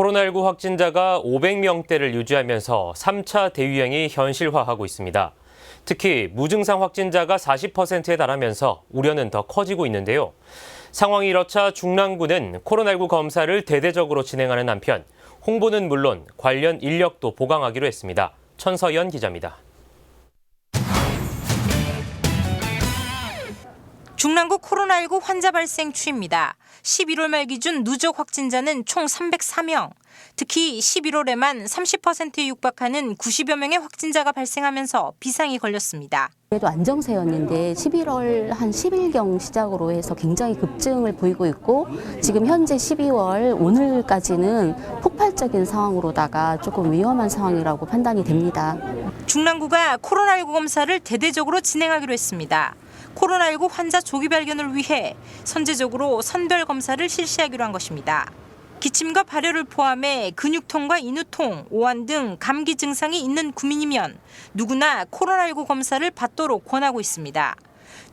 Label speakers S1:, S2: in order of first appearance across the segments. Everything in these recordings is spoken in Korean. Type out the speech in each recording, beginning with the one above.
S1: 코로나19 확진자가 500명대를 유지하면서 3차 대유행이 현실화하고 있습니다. 특히 무증상 확진자가 40%에 달하면서 우려는 더 커지고 있는데요. 상황이 이렇자 중랑구는 코로나19 검사를 대대적으로 진행하는 한편 홍보는 물론 관련 인력도 보강하기로 했습니다. 천서연 기자입니다.
S2: 중랑구 코로나19 환자 발생 추입니다. 11월 말 기준 누적 확진자는 총 304명. 특히 11월에만 30%에 육박하는 90여 명의 확진자가 발생하면서 비상이 걸렸습니다.
S3: 그래도 안정세였는데 11월 한 10일경 시작으로 해서 굉장히 급증을 보이고 있고 지금 현재 12월 오늘까지는 폭발적인 상황으로다가 조금 위험한 상황이라고 판단이 됩니다.
S2: 중랑구가 코로나19 검사를 대대적으로 진행하기로 했습니다. 코로나19 환자 조기 발견을 위해 선제적으로 선별 검사를 실시하기로 한 것입니다. 기침과 발열을 포함해 근육통과 인후통, 오한 등 감기 증상이 있는 구민이면 누구나 코로나19 검사를 받도록 권하고 있습니다.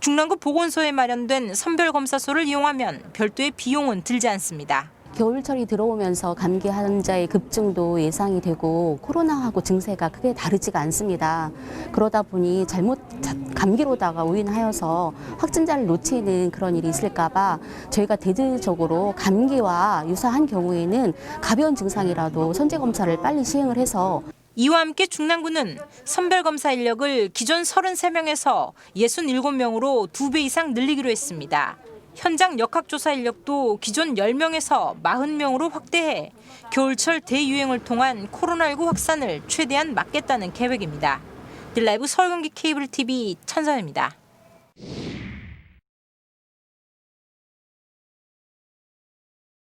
S2: 중랑구 보건소에 마련된 선별 검사소를 이용하면 별도의 비용은 들지 않습니다.
S3: 겨울철이 들어오면서 감기 환자의 급증도 예상이 되고 코로나하고 증세가 크게 다르지가 않습니다. 그러다 보니 잘못 자- 감기로다가 오인하여서 확진자를 놓치는 그런 일이 있을까봐 저희가 대대적으로 감기와 유사한 경우에는 가벼운 증상이라도 선제 검사를 빨리 시행을 해서
S2: 이와 함께 중랑구는 선별검사 인력을 기존 33명에서 67명으로 2배 이상 늘리기로 했습니다. 현장 역학조사 인력도 기존 10명에서 40명으로 확대해 겨울철 대유행을 통한 코로나19 확산을 최대한 막겠다는 계획입니다. 딜라이브 서울경기 케이블 TV 천선입니다.